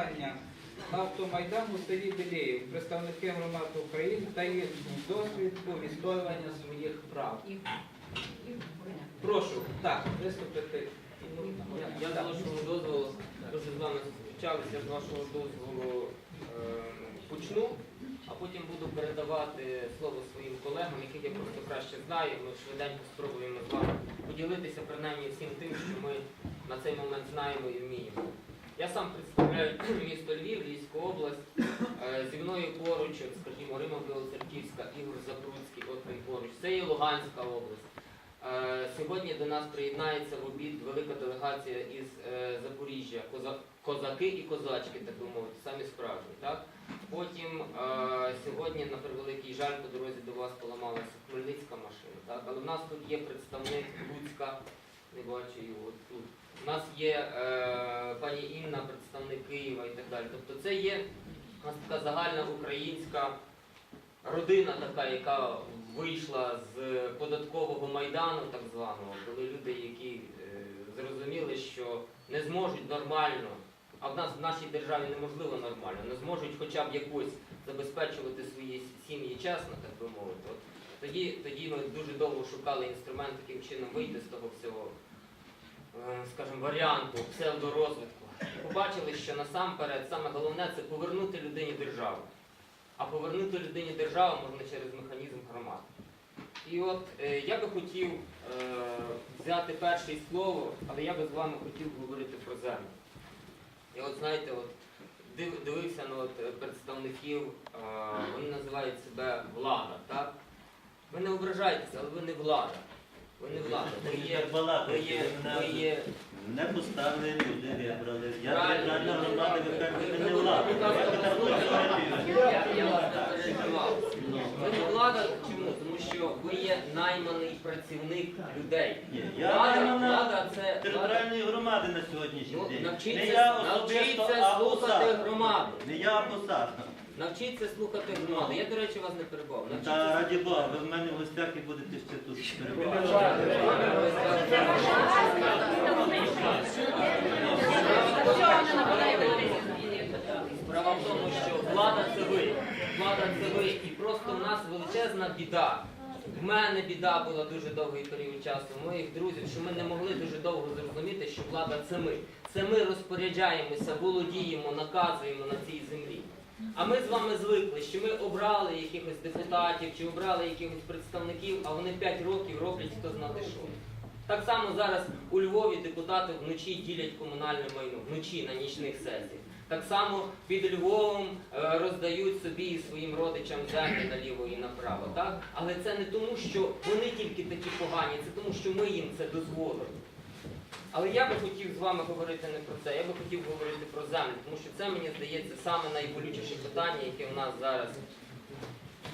виконання автомайдану у селі Білеїв, представники громад України та їх досвід у відстоювання своїх прав. Прошу, так, виступити. Я, я з вашого дозволу дуже з вами зустрічалися, з вашого дозволу е, почну, а потім буду передавати слово своїм колегам, яких я просто краще знаю. Ми швиденько спробуємо з вами поділитися принаймні всім тим, що ми на цей момент знаємо і вміємо. Я сам представляю місто Львів, Львівську область. Е, Зі мною поруч, скажімо, Рима Білоцерківська, Ігор Запруцький, от він поруч. Це є Луганська область. Е, Сьогодні до нас приєднається в обід велика делегація із е, Запоріжжя, козаки і козачки, так би мовити, самі справжні. Так? Потім сьогодні, на превеликий жаль, по дорозі до вас поламалася Хмельницька машина. Так? Але в нас тут є представник Луцька, не бачу його тут. У нас є е, пані Інна, представник Києва і так далі. Тобто це є у нас така загальна українська родина така, яка вийшла з податкового майдану, так званого, були люди, які е, зрозуміли, що не зможуть нормально, а в нас в нашій державі неможливо нормально, не зможуть хоча б якось забезпечувати свої сім'ї чесно, так би мовити. От тоді, тоді ми дуже довго шукали інструмент, яким чином вийти з того всього, скажімо, варіанту псевдорозвитку. Побачили, що насамперед саме головне це повернути людині державу. А повернути людині державу можна через механізм громад. І от е, я би хотів е, взяти перше слово, але я би з вами хотів говорити про землю. І от знаєте, от див, дивився на от, е, представників, е, вони називають себе влада, так? Ви не ображайтеся, але ви не влада. Ви не влада. Ви є, ви є, ви є Не поставили люди, вибрали. Я територіальна громада, ви кажете, ви- не влада. Я вас не переживав. Ви не влада чому? Тому що ви є найманий працівник людей. Ні, я Влада, наймана влада це влада. Територіальної громади на сьогоднішній Ну, день. Не навчіться, я особисто, навчіться а слухати громаду. Не я посада. Навчіться слухати громаду. Я, до речі, вас не перебував. Та раді Бога, ви в мене в гостях і будете ще тут перебувати. Справа в тому, що влада це ви. Влада це ви. І просто в нас величезна біда. В мене біда була дуже довгий період часу, моїх друзів, що ми не могли дуже довго зрозуміти, що влада це ми. Це ми розпоряджаємося, володіємо, наказуємо на цій землі. А ми з вами звикли, що ми обрали якихось депутатів чи обрали якихось представників, а вони 5 років роблять хто знати що. Так само зараз у Львові депутати вночі ділять комунальне майно, вночі на нічних сесіях. Так само під Львовом е, роздають собі і своїм родичам землі наліво і направо. Так? Але це не тому, що вони тільки такі погані, це тому, що ми їм це дозволили. Але я би хотів з вами говорити не про це, я би хотів говорити про землю, тому що це, мені здається, саме найболючіше питання, яке в нас зараз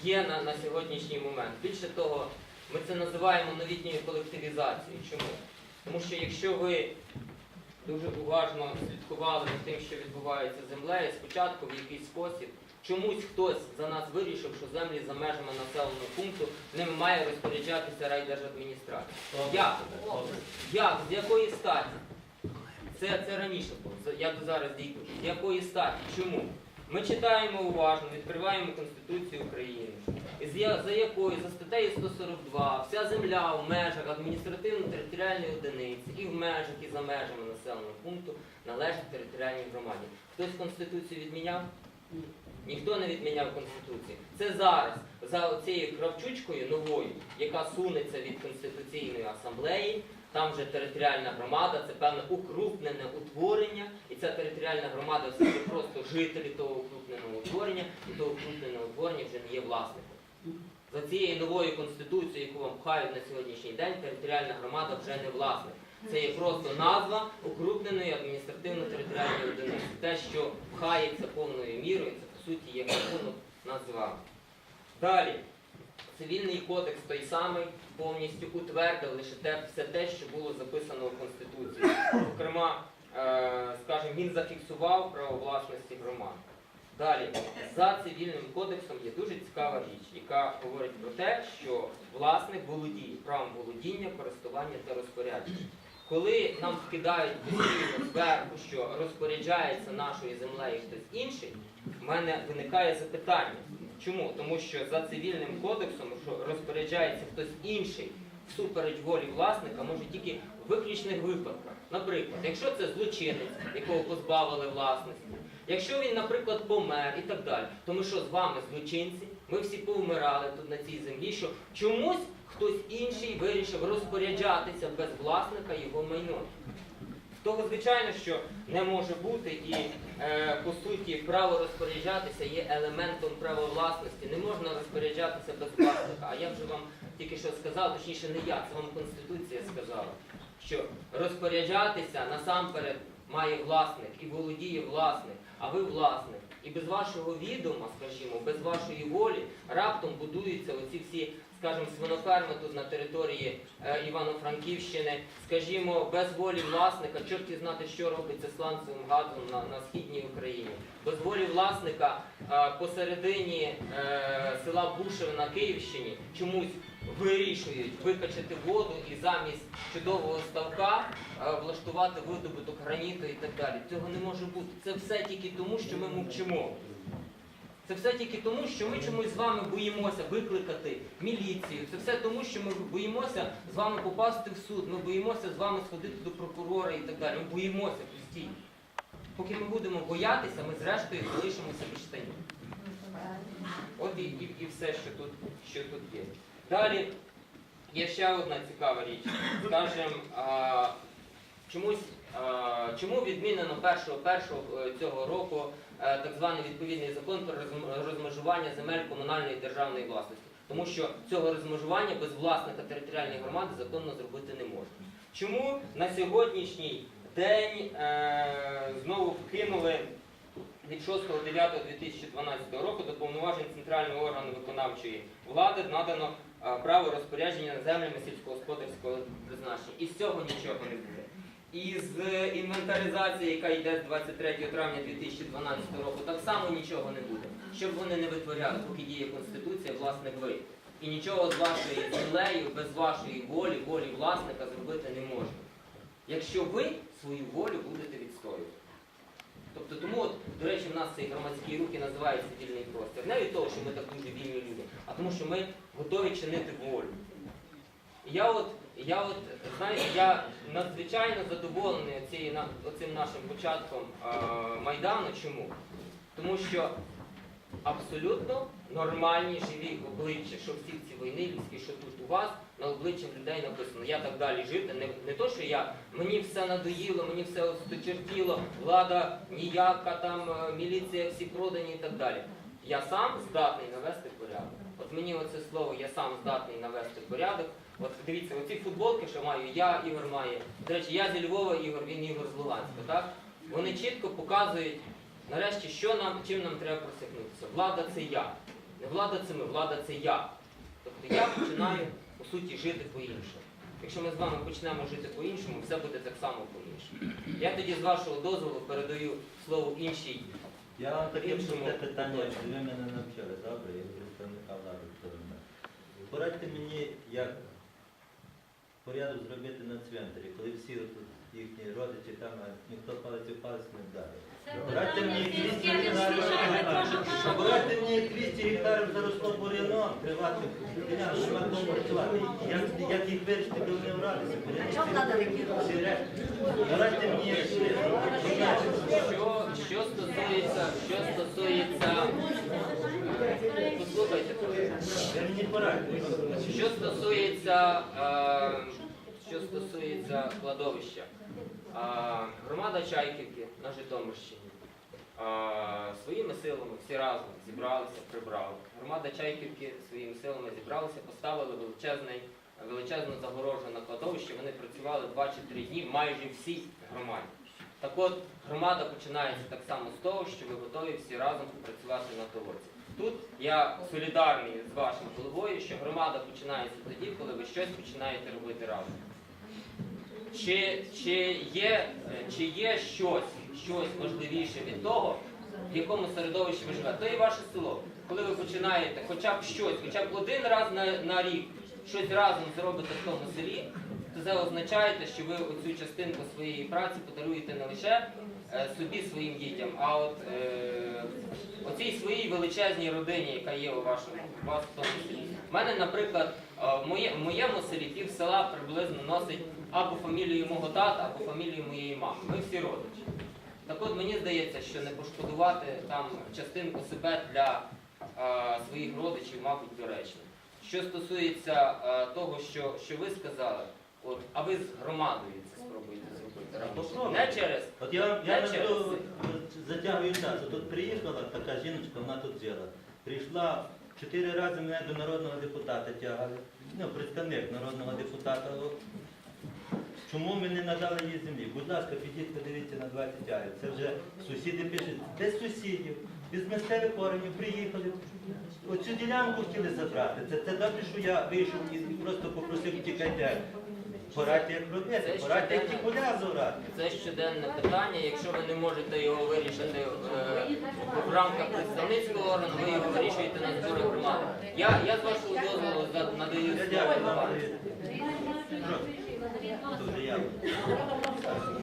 є на, на сьогоднішній момент. Більше того, ми це називаємо новітньою колективізацією. Чому? Тому що якщо ви дуже уважно слідкували за тим, що відбувається з землею, спочатку в якийсь спосіб чомусь хтось за нас вирішив, що землі за межами населеного пункту ними має розпоряджатися райдержадміністрація. Як? Як? З якої статі? Це, це раніше було. Я до зараз дійду. З якої статі? Чому? Ми читаємо уважно, відкриваємо Конституцію України. І за якою? За статтею 142 вся земля в межах адміністративно-територіальної одиниці і в межах, і за межами населеного пункту належить територіальній громаді. Хтось Конституцію відміняв? Ніхто не відміняв Конституцію. Це зараз за цією кравчучкою новою, яка сунеться від Конституційної асамблеї, там вже територіальна громада, це певне укрупнене утворення, і ця територіальна громада це не просто жителі того укрупненого утворення, і того укрупненого утворення вже не є власником. За цією новою конституцією, яку вам пхають на сьогоднішній день, територіальна громада вже не власник. Це є просто назва укрупненої адміністративно-територіальної одиниці. Те, що пхається повною мірою, це суті є рахунок нас з вами. Далі. Цивільний кодекс той самий повністю утвердив лише те, все те, що було записано в Конституції. Зокрема, е, скажімо, він зафіксував право власності громад. Далі, за цивільним кодексом є дуже цікава річ, яка говорить про те, що власник володіє правом володіння, користування та розпорядження. коли нам вкидають постійно зверху, що розпоряджається нашою землею хтось інший, в мене виникає запитання. Чому? Тому що за цивільним кодексом, що розпоряджається хтось інший всупереч волі власника, може тільки в виключних випадках. Наприклад, якщо це злочинець, якого позбавили власності, якщо він, наприклад, помер і так далі, то ми що з вами злочинці? Ми всі повмирали тут на цій землі, що чомусь хтось інший вирішив розпоряджатися без власника його майном. Того, звичайно, що не може бути, і е, по суті право розпоряджатися є елементом права власності. Не можна розпоряджатися без власника. А я вже вам тільки що сказав, точніше не я, це вам Конституція сказала, що розпоряджатися насамперед має власник і володіє власник, а ви власник. І без вашого відома, скажімо, без вашої волі раптом будуються оці всі, скажімо, свиноферми тут на території е, Івано-Франківщини, скажімо, без волі власника, чорті знати, що робиться сланцевим газом на, на східній Україні. Без волі власника е, посередині е, села Бушеве на Київщині чомусь вирішують викачати воду і замість чудового ставка влаштувати видобуток граніту і так далі. Цього не може бути. Це все тільки тому, що ми мовчимо. Це все тільки тому, що ми чомусь з вами боїмося викликати міліцію. Це все тому, що ми боїмося з вами попасти в суд. Ми боїмося з вами сходити до прокурора і так далі. Ми боїмося постійно. Поки ми будемо боятися, ми зрештою залишимося без штанів. От і, і, і все, що тут, що тут є. Далі є ще одна цікава річ. Скажем, чомусь, чому відмінено 1.1 цього року е, так званий відповідний закон про розмежування земель комунальної державної власності? Тому що цього розмежування без власника територіальної громади законно зробити не можна. Чому на сьогоднішній день е, знову вкинули від 6.9.2012 року до повноважень центрального органу виконавчої влади надано е, право розпорядження землями сільськогосподарського призначення. І з цього нічого не буде. Із інвентаризації, яка йде з 23 травня 2012 року, так само нічого не буде. Щоб вони не витворяли, поки діє Конституція, власник ви. І нічого з вашою землею, без вашої волі, волі власника зробити не можна. Якщо ви свою волю будете відстоювати. Тобто тому, от, до речі, в нас цей громадський рух і називається вільний простір. Не від того, що ми так дуже вільні люди, а тому, що ми готові чинити волю. Я от, я от, знаєте, я надзвичайно задоволений оцією на- оцим нашим початком е, Майдану. Чому? Тому що абсолютно нормальні живі обличчя, що всі ці війни людські, що тут у вас, на обличчях людей написано. Я так далі жити. Не, не то, що я мені все надоїло, мені все осточертіло, влада ніяка, там е, міліція всі продані і так далі. Я сам здатний навести порядок. От мені оце слово я сам здатний навести порядок. От дивіться, оці футболки, що маю я, Ігор має. До речі, я зі Львова, Ігор, він Ігор з Луганська, так? Вони чітко показують, нарешті, що нам, чим нам треба просягнутися. Влада це я. Не влада це ми, влада це я. Тобто я починаю, по суті, жити по-іншому. Якщо ми з вами почнемо жити по-іншому, все буде так само по-іншому. Я тоді з вашого дозволу передаю слово іншій. Я вам таке просте питання, що ви мене навчили, добре, я представника влади сторони. Порадьте мені, як порядок зробити на цвинтарі, коли всі отут їхні родичі там, а ніхто палець у палець не вдарив. Порадьте мені 200 гектарів, порадьте мені 200 гектарів заросло я нема тому працювати. Як, як їх вирішити, коли не врадися? Всі решта. Порадьте мені, як Що, що стосується, що стосується, послухайте, ви мені порадьте. що стосується, е, що стосується кладовища, е, громада Чайківки на Житомирщині своїми силами всі разом зібралися, прибрали. Громада Чайківки своїми силами зібралися, поставили величезний, величезну загорожу на кладовище. Вони працювали 2 чи 3 дні майже всі громаді. Так от громада починається так само з того, що ви готові всі разом працювати на толоці. Тут я солідарний з вашим головою, що громада починається тоді, коли ви щось починаєте робити разом. Чи, чи, є, чи є щось, щось важливіше від того, в якому середовищі ви живете? То і ваше село. Коли ви починаєте хоча б щось, хоча б один раз на, на рік щось разом зробите в тому селі, то це означає, що ви оцю частинку своєї праці подаруєте не лише е, собі, своїм дітям, а от е, оцій своїй величезній родині, яка є у вашому у вас в тому селі. У мене, наприклад, е, в моє- в моєму селі пів села приблизно носить або фамілію мого тата, або фамілію моєї мами. Ми всі родичі. Так от мені здається, що не пошкодувати там частинку себе для е, своїх родичів, мабуть, доречно. Що стосується е, того, що, що ви сказали, от, а ви з громадою це спробуєте зробити. Не через От я, вам- я через затягую час. Тут приїхала така жіночка, вона тут жила. Прийшла чотири рази мене до народного депутата тягали. Ну, представник народного депутата. Чому ми не надали їй землі? Будь ласка, підіть, подивіться на 20 арів. Це вже сусіди пишуть. Без сусідів, без місцевих органів приїхали. Оцю ділянку хотіли забрати. Це, це добре, що я вийшов і просто попросив тікайте. Порадьте, як робити, порадьте, як ті поля зорати. це щоденне питання. Якщо ви не можете його вирішити е, в рамках представницького органу, ви його вирішуєте на зборах громади. Я, я з вашого дозволу надаю слово Дуже явно.